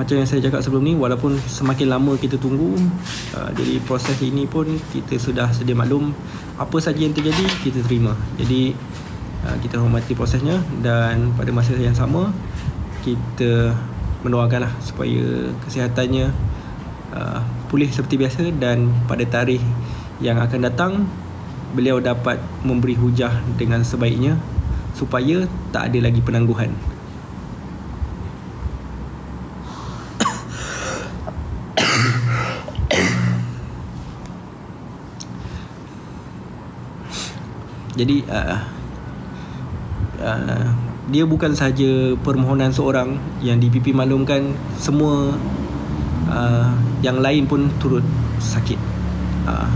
macam yang saya cakap sebelum ni walaupun semakin lama kita tunggu uh, jadi proses ini pun kita sudah sedia maklum apa saja yang terjadi kita terima. Jadi uh, kita hormati prosesnya dan pada masa yang sama kita mendoakanlah supaya kesihatannya uh, pulih seperti biasa dan pada tarikh yang akan datang beliau dapat memberi hujah dengan sebaiknya supaya tak ada lagi penangguhan jadi uh, uh, dia bukan saja permohonan seorang yang DPP maklumkan semua uh, yang lain pun turut sakit. Uh,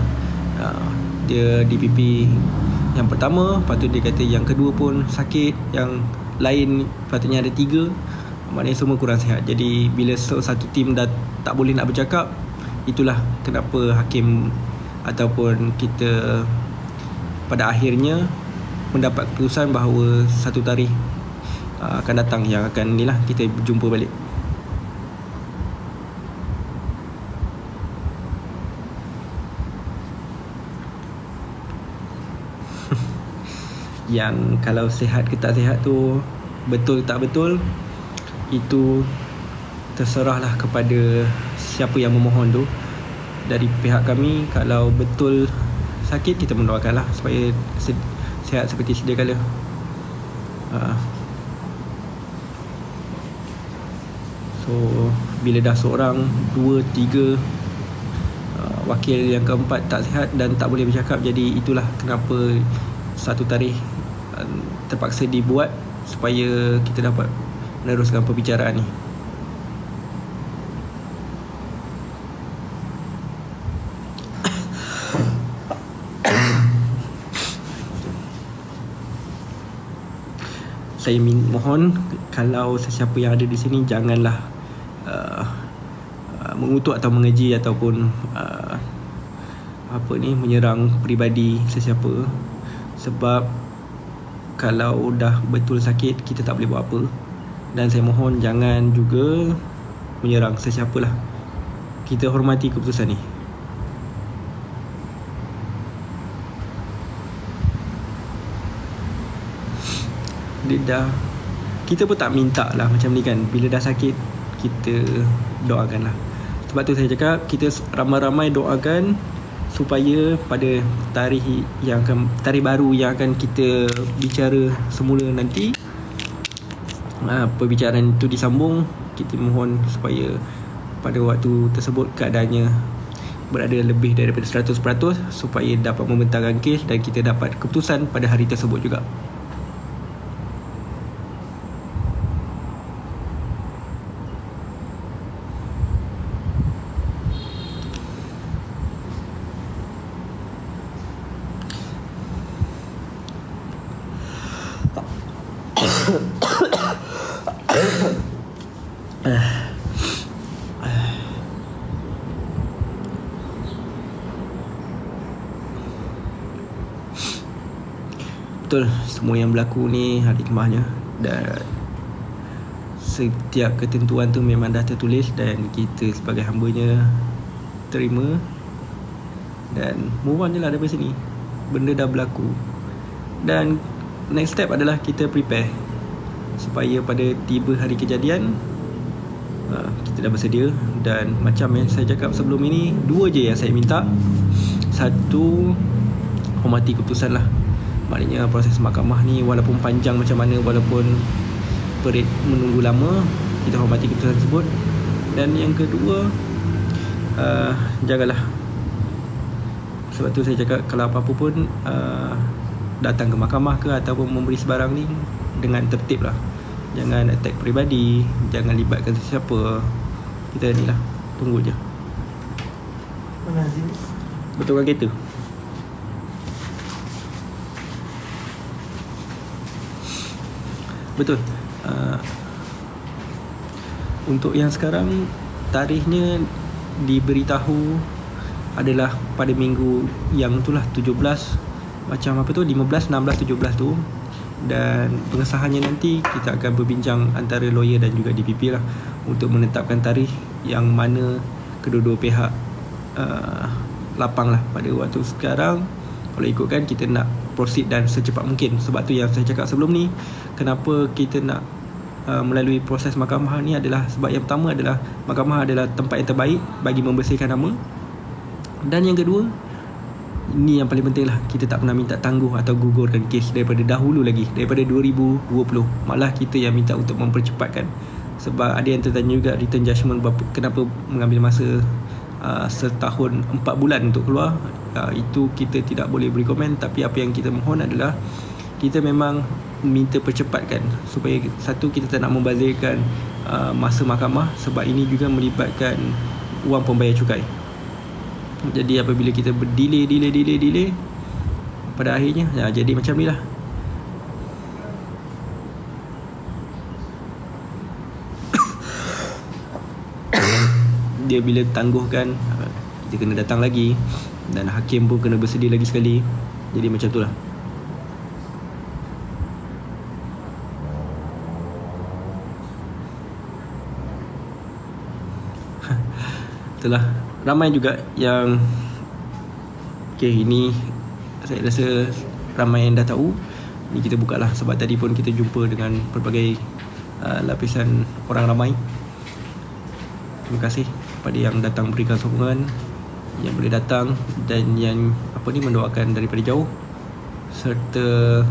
uh, dia DPP yang pertama patut dia kata yang kedua pun sakit yang lain patutnya ada tiga. Maknanya semua kurang sihat. Jadi bila satu tim dah tak boleh nak bercakap itulah kenapa hakim ataupun kita pada akhirnya mendapat keputusan bahawa satu tarikh uh, akan datang yang akan ni lah kita jumpa balik. Yang kalau sihat ke tak sihat tu betul tak betul itu terserahlah kepada siapa yang memohon tu. Dari pihak kami kalau betul sakit kita mendoakanlah supaya sihat seperti sedia kala. Uh. So bila dah seorang, dua, tiga uh, wakil yang keempat tak sihat dan tak boleh bercakap jadi itulah kenapa satu tarikh uh, terpaksa dibuat supaya kita dapat meneruskan perbicaraan ni. Saya mohon kalau sesiapa yang ada di sini janganlah uh, uh, mengutuk atau mengeji ataupun uh, apa ni menyerang peribadi sesiapa. Sebab kalau dah betul sakit kita tak boleh buat apa. Dan saya mohon jangan juga menyerang sesiapa lah kita hormati keputusan ni dia dah kita pun tak minta lah macam ni kan. Bila dah sakit kita doakan lah. Sebab tu saya cakap kita ramai-ramai doakan supaya pada tarikh yang akan tarikh baru yang akan kita bicara semula nanti ha, perbicaraan itu disambung. Kita mohon supaya pada waktu tersebut keadaannya berada lebih daripada 100% supaya dapat membentangkan kes dan kita dapat keputusan pada hari tersebut juga. Betul semua yang berlaku ni hari kemahnya dan setiap ketentuan tu memang dah tertulis dan kita sebagai hambanya terima. Dan move on je lah daripada sini. Benda dah berlaku. Dan next step adalah kita prepare supaya pada tiba hari kejadian uh, kita dah bersedia. Dan macam yang saya cakap sebelum ini dua je yang saya minta. Satu hormati keputusan lah maknanya proses mahkamah ni walaupun panjang macam mana walaupun perit menunggu lama kita hormati keputusan tersebut. Dan yang kedua uh, jagalah. Sebab tu saya cakap kalau apa-apa pun uh, datang ke mahkamah ke ataupun memberi sebarang ni dengan tertib lah. Jangan attack peribadi Jangan libatkan sesiapa. Kita ni lah Tunggu je. Mana Azim? Betulkan kereta Betul. Uh, Untuk yang sekarang Tarikhnya Diberitahu Adalah pada minggu Yang itulah 17 Macam apa tu 15, 16, 17 tu. Dan pengesahannya nanti Kita akan berbincang Antara lawyer dan juga DPP lah Untuk menetapkan tarikh Yang mana Kedua-dua pihak uh, Lapang lah pada waktu sekarang. Kalau ikutkan kita nak proceed dan secepat mungkin. Sebab tu yang saya cakap sebelum ni Kenapa kita nak uh, melalui proses mahkamah ni adalah Sebab yang pertama adalah Mahkamah adalah tempat yang terbaik Bagi membersihkan nama. Dan yang kedua Ini yang paling penting lah Kita tak pernah minta tangguh atau gugurkan kes Daripada dahulu lagi Daripada 2020 Malah kita yang minta untuk mempercepatkan. Sebab ada yang tertanya juga Return judgment berapa, Kenapa mengambil masa uh, Setahun empat bulan untuk keluar uh, Itu kita tidak boleh beri komen Tapi apa yang kita mohon adalah Kita memang minta percepatkan Supaya satu kita tak nak membazirkan uh, Masa mahkamah Sebab ini juga melibatkan Wang pembayar cukai. Jadi apabila kita berdelay, delay, delay, delay Pada akhirnya ya, Jadi macam ni lah. Dia bila tangguhkan uh, Kita kena datang lagi Dan hakim pun kena bersedia lagi sekali. Jadi macam tu lah. Itulah. Ramai juga yang Okay ini Saya rasa Ramai yang dah tahu. Ni kita buka lah. Sebab tadi pun kita jumpa dengan Pelbagai uh, Lapisan orang ramai. Terima kasih Kepada yang datang berikan sokongan Yang boleh datang Dan yang Apa ni mendoakan daripada jauh. Serta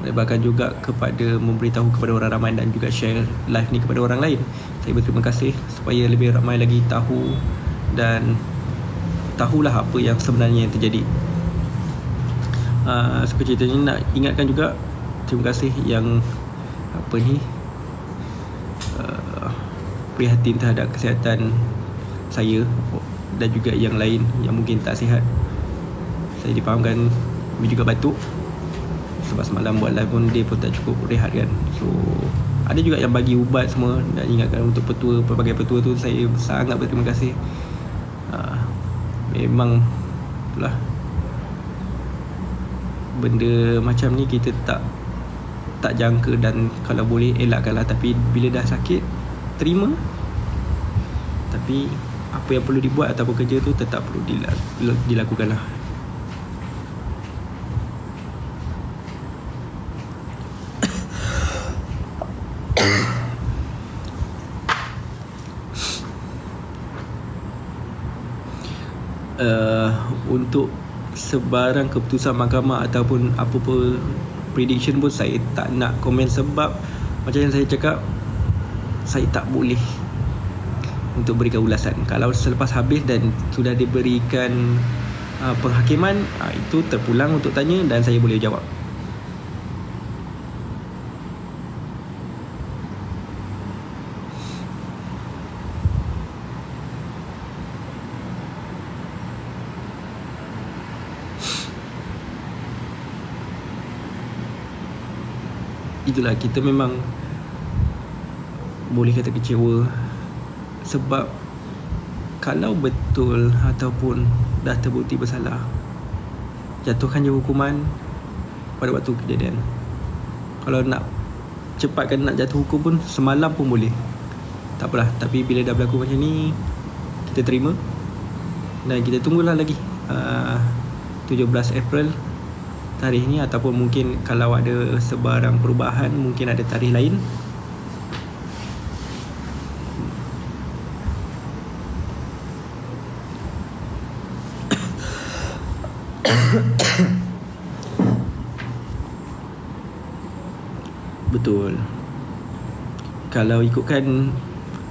Melebarkan juga kepada Memberitahu kepada orang ramai Dan juga share live ni kepada orang lain. Saya berterima kasih Supaya lebih ramai lagi tahu dan tahulah apa yang sebenarnya yang terjadi. Uh, suka ceritanya nak ingatkan juga terima kasih yang apa ni uh, prihatin terhadap kesihatan saya dan juga yang lain yang mungkin tak sihat. Saya dipahamkan Kami juga batuk. Sebab semalam buat live pun Dia pun tak cukup rehat kan. So Ada juga yang bagi ubat semua Dan ingatkan untuk petua Pelbagai petua tu Saya sangat berterima kasih. Uh, Memang Itulah. Benda macam ni kita tak Tak jangka dan Kalau boleh elakkanlah. Tapi bila dah sakit Terima. Tapi Apa yang perlu dibuat Ataupun kerja tu Tetap perlu dilakukan lah uh, untuk sebarang keputusan mahkamah ataupun apa-apa prediction pun saya tak nak komen sebab macam yang saya cakap saya tak boleh untuk berikan ulasan. Kalau selepas habis dan sudah diberikan uh, penghakiman uh, itu terpulang untuk tanya dan saya boleh jawab. Itulah kita memang boleh kata kecewa sebab kalau betul ataupun dah terbukti bersalah jatuhkan je hukuman pada waktu kejadian. Kalau nak cepatkan nak jatuh hukum pun semalam pun boleh. Tak apalah tapi bila dah berlaku macam ni kita terima. Dan kita tunggulah lagi uh, 17 April tarikh ni ataupun mungkin kalau ada sebarang perubahan mungkin ada tarikh lain Betul. Kalau ikutkan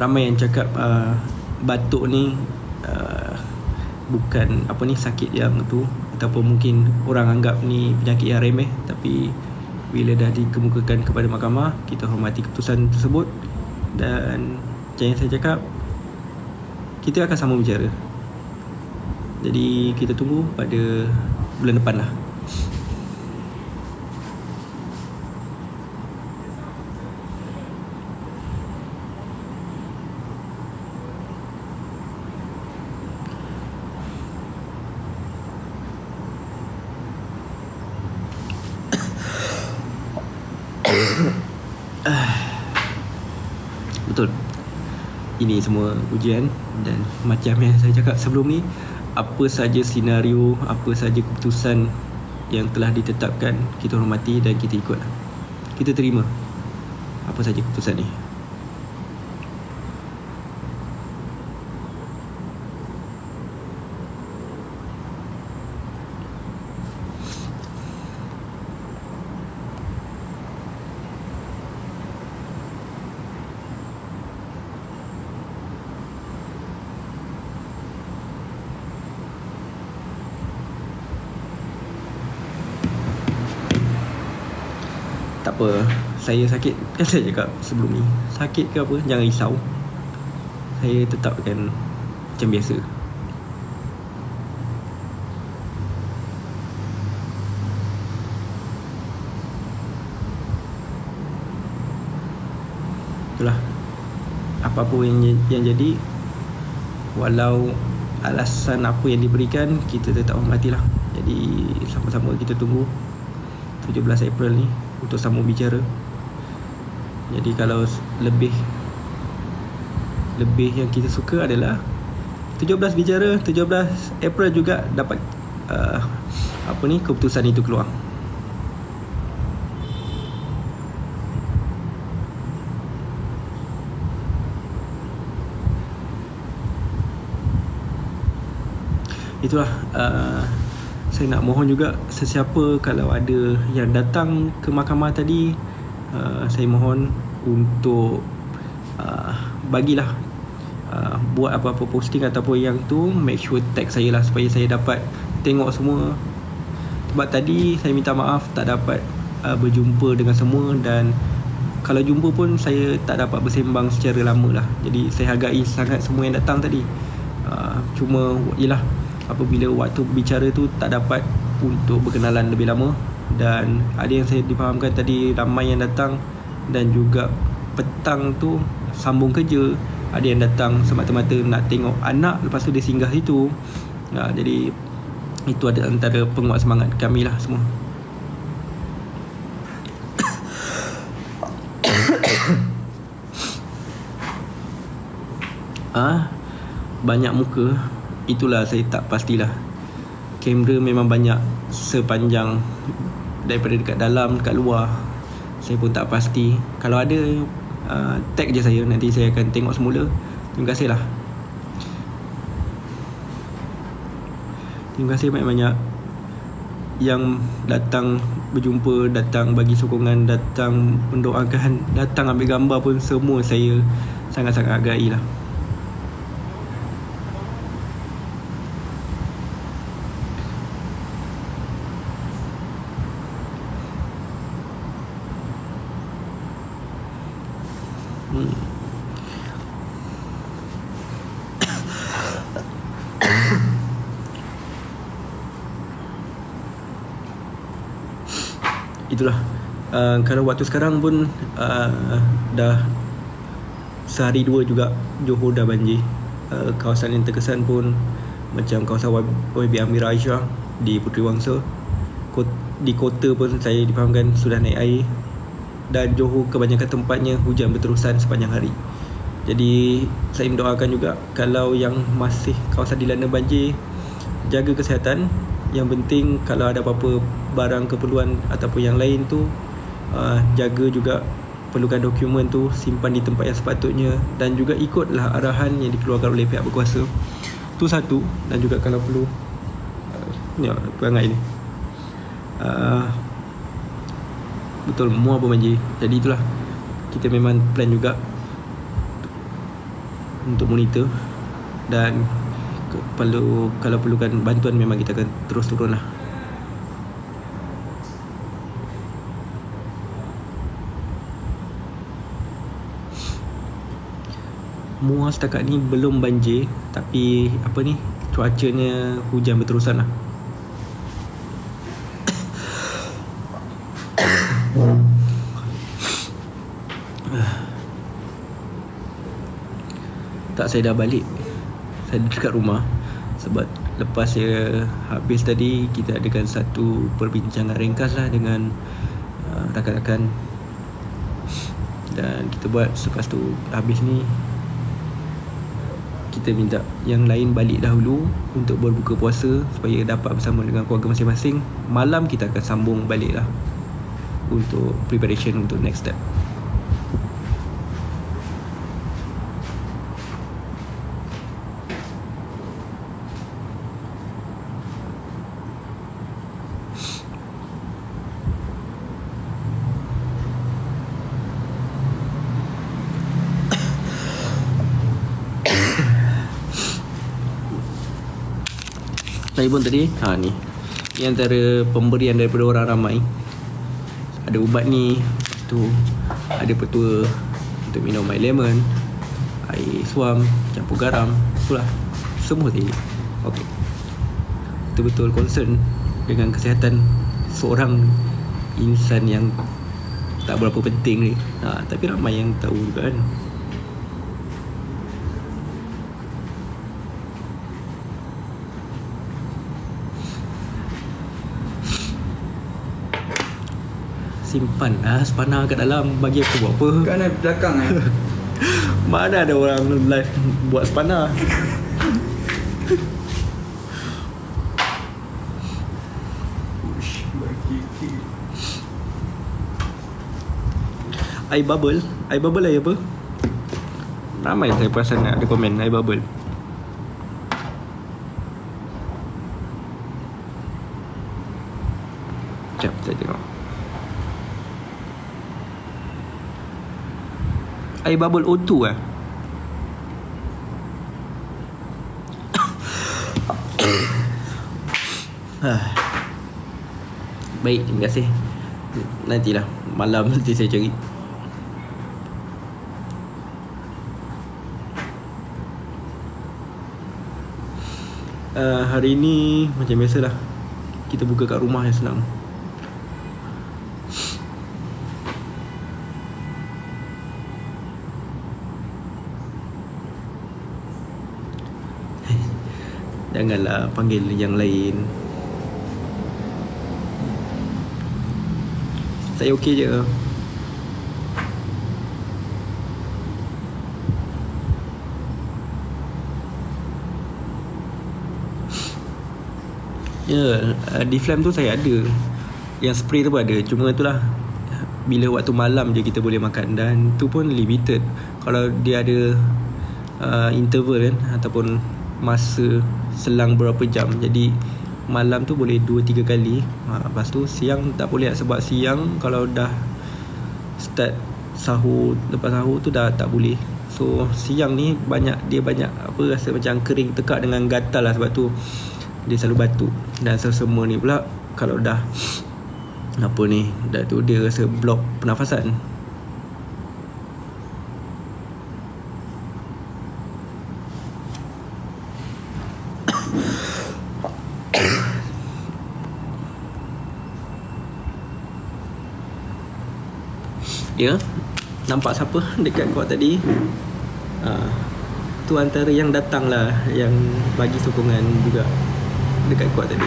Ramai yang cakap uh, Batuk ni uh, Bukan Apa ni Sakit yang tu ataupun mungkin orang anggap ni penyakit yang remeh tapi bila dah dikemukakan kepada mahkamah kita hormati keputusan tersebut. Dan macam yang saya cakap kita akan sama bicara. Jadi kita tunggu pada bulan depan lah Betul Ini semua ujian Dan macam yang saya cakap sebelum ni Apa saja senario Apa saja keputusan Yang telah ditetapkan Kita hormati dan kita ikut Kita terima Apa saja keputusan ni apa Saya sakit Kan saya cakap sebelum ni Sakit ke apa Jangan risau. Saya tetap akan Macam biasa. Itulah. Apa-apa yang, yang jadi Walau Alasan apa yang diberikan Kita tetap hormatilah. Jadi Sama-sama kita tunggu 17 April ni untuk sambung bicara. Jadi kalau lebih lebih yang kita suka adalah 17 bicara, 17 April juga dapat uh, apa ni keputusan itu keluar. Itulah uh, saya nak mohon juga sesiapa kalau ada yang datang ke mahkamah tadi uh, saya mohon untuk uh, bagilah uh, buat apa-apa posting ataupun yang tu. Make sure tag saya lah supaya saya dapat tengok semua. Sebab tadi saya minta maaf tak dapat uh, berjumpa dengan semua dan kalau jumpa pun saya tak dapat bersembang secara lama lah. Jadi saya hargai sangat semua yang datang tadi. Uh, cuma yelah apabila waktu bicara tu tak dapat untuk berkenalan lebih lama. Dan ada yang saya difahamkan tadi ramai yang datang dan juga petang tu sambung kerja. Ada yang datang semata-mata nak tengok anak lepas tu dia singgah situ. Ha, jadi itu ada antara penguat semangat kami lah semua. Ah banyak muka itulah saya tak pastilah. Kamera memang banyak sepanjang daripada dekat dalam dekat luar. Saya pun tak pasti. Kalau ada uh, tag je saya nanti saya akan tengok semula. Terima kasih lah terima kasih banyak-banyak yang datang berjumpa datang bagi sokongan datang mendoakan datang ambil gambar pun semua saya sangat-sangat hargai lah itulah uh, kalau waktu sekarang pun uh, dah sehari dua juga Johor dah banjir. Uh, kawasan yang terkesan pun macam kawasan YB Amir Aisyah di Puteri Wangsa. Di kota pun saya difahamkan sudah naik air. Dan Johor kebanyakan tempatnya hujan berterusan sepanjang hari. Jadi saya mendoakan juga kalau yang masih kawasan dilanda banjir jaga kesihatan. Yang penting kalau ada apa-apa barang keperluan ataupun yang lain tu uh, jaga juga perlukan dokumen tu simpan di tempat yang sepatutnya dan juga ikutlah arahan yang dikeluarkan oleh pihak berkuasa. Tu satu dan juga kalau perlu uh, ni perangai ni. Uh, betul muar pun banjir. Jadi itulah kita memang plan juga untuk monitor dan perlu kalau perlukan bantuan memang kita akan terus turun lah Muar setakat ni belum banjir Tapi apa ni Cuacanya hujan berterusan lah. Tak saya dah balik. Saya dekat rumah. Sebab lepas saya habis tadi Kita adakan satu perbincangan ringkas lah Dengan uh, rakan-rakan. Dan kita buat selepas tu Habis ni Kita minta yang lain balik dahulu Untuk berbuka puasa Supaya dapat bersama dengan keluarga masing-masing Malam kita akan sambung balik lah Untuk preparation untuk next step Pun tadi ha ni. Ni antara pemberian daripada orang ramai. Ada ubat ni, tu ada petua untuk minum air lemon, air suam, campur garam, itulah. Semua tadi. Okey. Betul-betul concern dengan kesihatan seorang insan yang tak berapa penting ni. Ha, tapi ramai yang tahu kan. Simpan lah Spana kat dalam Bagi aku buat apa? Kat mana belakang eh? Mana ada orang live Buat spana. Air bubble? Air bubble air apa? Ramai saya perasan ada komen Air bubble Sekejap saya tengok Air bubble O2 eh. Baik, terima kasih. Nantilah malam nanti saya cari. Uh, hari ni macam biasalah kita buka kat rumah yang senang. Janganlah panggil yang lain. Saya okey je. Ya, yeah, di flam tu saya ada. Yang spray tu pun ada. Cuma itulah Bila waktu malam je kita boleh makan. Dan tu pun limited. Kalau dia ada uh, Interval kan Ataupun Masa Selang berapa jam. Jadi Malam tu boleh 2-3 kali. Ha, Lepas tu siang tak boleh Sebab siang Kalau dah Start Sahur Lepas sahur tu dah tak boleh. So siang ni Banyak Dia banyak Apa rasa macam kering Tekak dengan gatal lah Sebab tu. Dia selalu batuk. Dan semua ni pula Kalau dah Apa ni Dah tu dia rasa block pernafasan Ya. Nampak siapa dekat kuat tadi? Ha, Tu antara yang datang lah Yang bagi sokongan juga Dekat kuat tadi.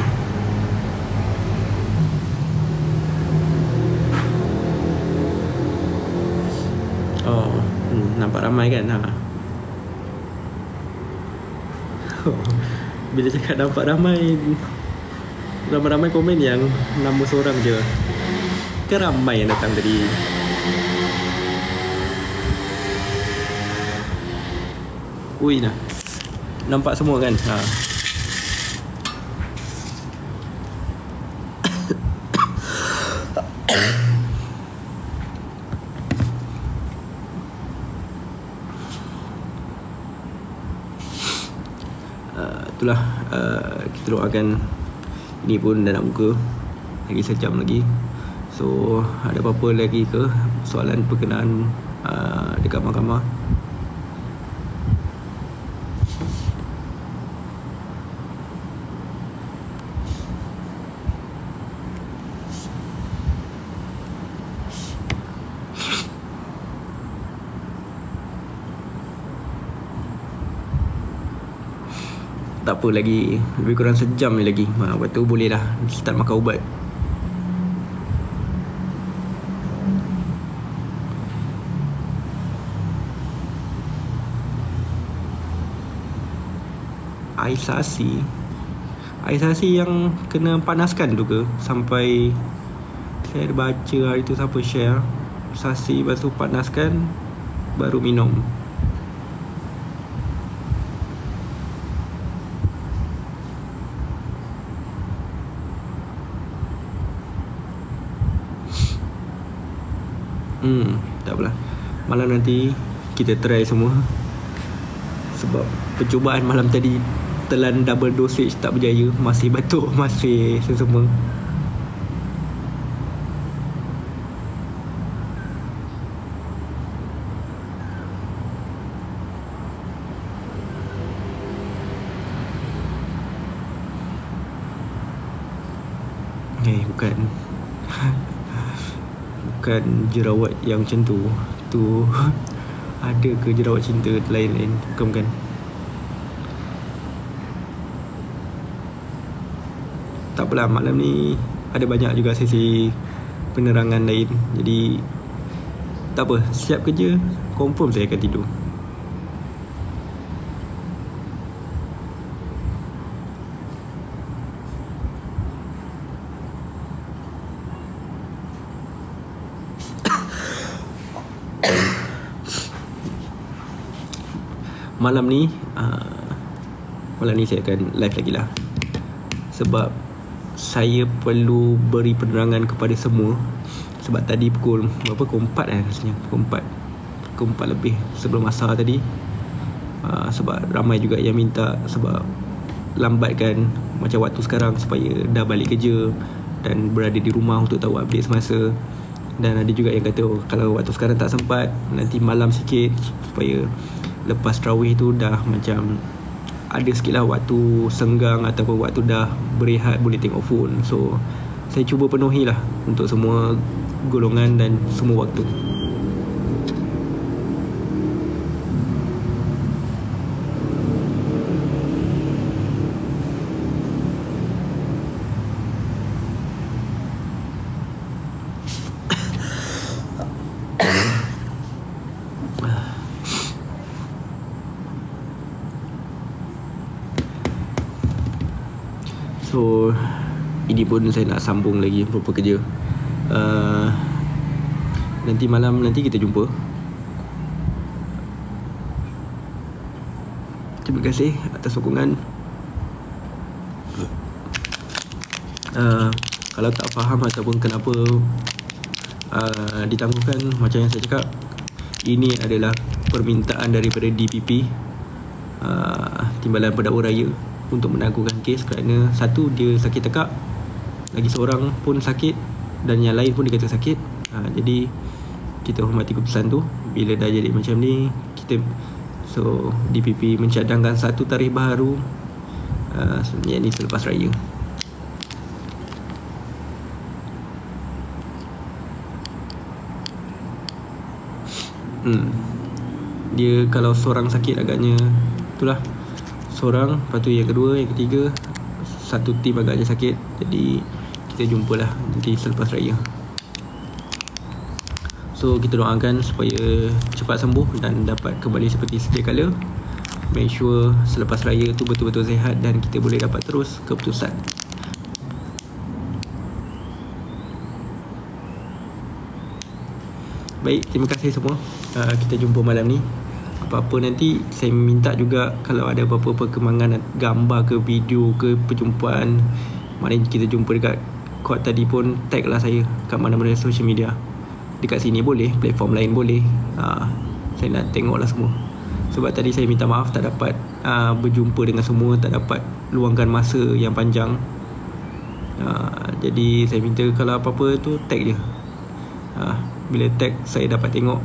Oh hmm, Nampak ramai kan? Ha. Bila cakap nampak ramai Ramai-ramai komen yang Nama seorang je. Kan ramai yang datang tadi Ui nah. Nampak semua kan? Ha. Uh, itulah uh, kita doakan ni pun dah nak buka lagi sejam lagi so ada apa-apa lagi ke soalan berkenaan uh, dekat mahkamah Tak apa lagi Lebih kurang sejam ni lagi. Ha, Lepas tu boleh dah Start makan ubat. Air sasi Air sasi yang Kena panaskan tu ke? Sampai Saya baca hari tu Siapa share Sasi lepas tu panaskan Baru minum Hmm, tak apalah. Malam nanti kita try semua. Sebab percubaan malam tadi telan double dosage tak berjaya, masih batuk, masih semua. Eh, bukan. Bukan jerawat yang macam tu tu ada ke jerawat cinta lain-lain? Bukan bukan? Tak apalah malam ni ada banyak juga sesi penerangan lain. Jadi tak apa siap kerja confirm saya akan tidur malam ni uh, malam ni saya akan live lagi lah. Sebab saya perlu beri penerangan kepada semua. Sebab tadi pukul berapa? Pukul 4 eh rasanya. Pukul 4 pukul 4 lebih sebelum asar tadi. Uh, sebab ramai juga yang minta sebab lambatkan macam waktu sekarang supaya dah balik kerja dan berada di rumah untuk tahu update semasa. Dan ada juga yang kata oh, kalau waktu sekarang tak sempat nanti malam sikit supaya lepas terawih tu dah macam ada sikit lah waktu senggang ataupun waktu dah berehat boleh tengok phone. So saya cuba penuhi lah untuk semua golongan dan semua waktu So Ini pun saya nak sambung lagi Beberapa kerja. Uh, Nanti malam Nanti kita jumpa. Terima kasih Atas sokongan. Uh, Kalau tak faham Ataupun kenapa uh, Ditangguhkan Macam yang saya cakap Ini adalah Permintaan daripada DPP uh, Timbalan Pendakwa Raya untuk menangguhkan kes kerana satu dia sakit tekak lagi seorang pun sakit dan yang lain pun dia kata sakit. Ha, jadi kita hormati keputusan tu. Bila dah jadi macam ni kita so DPP mencadangkan satu tarikh baru uh, yang ni selepas raya. Hmm. dia kalau seorang sakit agaknya itulah. Seorang Lepas tu yang kedua Yang ketiga Satu tim agaknya sakit. Jadi Kita jumpalah Nanti selepas raya So kita doakan supaya cepat sembuh dan dapat kembali seperti sedia kala. Make sure selepas raya tu betul-betul sihat dan kita boleh dapat terus keputusan. Baik, terima kasih semua. Uh, kita jumpa malam ni apa-apa nanti saya minta juga kalau ada apa-apa perkembangan gambar ke video ke perjumpaan mana kita jumpa dekat court tadi pun tag lah saya kat mana-mana social media. Dekat sini boleh platform lain boleh. Ha, saya nak tengok lah semua. Sebab tadi saya minta maaf tak dapat uh, berjumpa dengan semua tak dapat luangkan masa yang panjang. Uh, jadi saya minta kalau apa-apa tu tag je. Uh, bila tag saya dapat tengok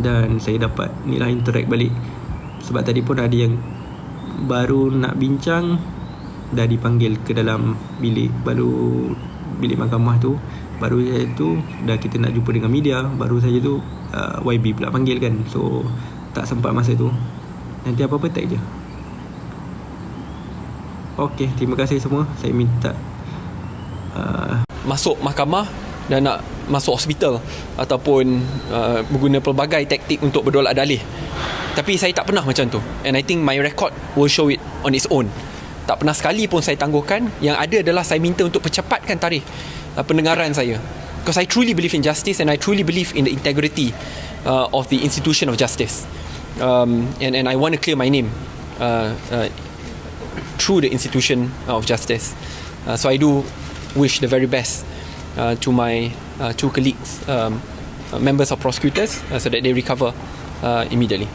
dan saya dapat ni lah interact balik. Sebab tadi pun ada yang baru nak bincang dah dipanggil ke dalam bilik baru bilik mahkamah tu baru saja tu dah kita nak jumpa dengan media baru saja tu uh, YB pula panggil kan so tak sempat masa tu nanti apa-apa tag je Okey, terima kasih semua. Saya minta uh, masuk mahkamah dan nak masuk hospital ataupun uh, mengguna pelbagai taktik untuk berdolak dalih. Tapi saya tak pernah macam tu. And I think my record will show it on its own. Tak pernah sekali pun saya tangguhkan. Yang ada adalah saya minta untuk percepatkan tarikh uh, pendengaran saya. Because I truly believe in justice and I truly believe in the integrity uh, of the institution of justice. Um, and, and I want to clear my name uh, uh, through the institution of justice. Uh, so I do wish the very best uh, to my uh, two colleagues, um, uh, members of prosecutors, uh, so that they recover uh, immediately.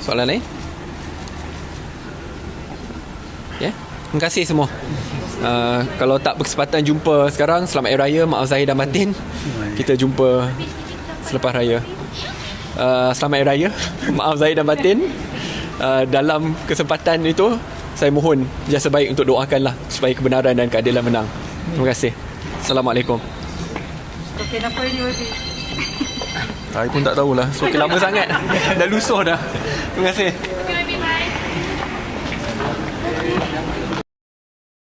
Soalan lain? Ya, yeah? Terima kasih semua. Uh, kalau tak berkesempatan jumpa sekarang, selamat Hari Raya, maaf zahir dan batin. Kita jumpa selepas raya. Uh, selamat Hari Raya, maaf zahir dan batin. Uh, dalam kesempatan itu, saya mohon jasa baik untuk doakanlah supaya kebenaran dan keadilan menang. Terima kasih. Assalamualaikum. Okey, apa ini? Saya pun tak tahulah. So, okay, lama sangat. dah lusuh dah. Terima kasih.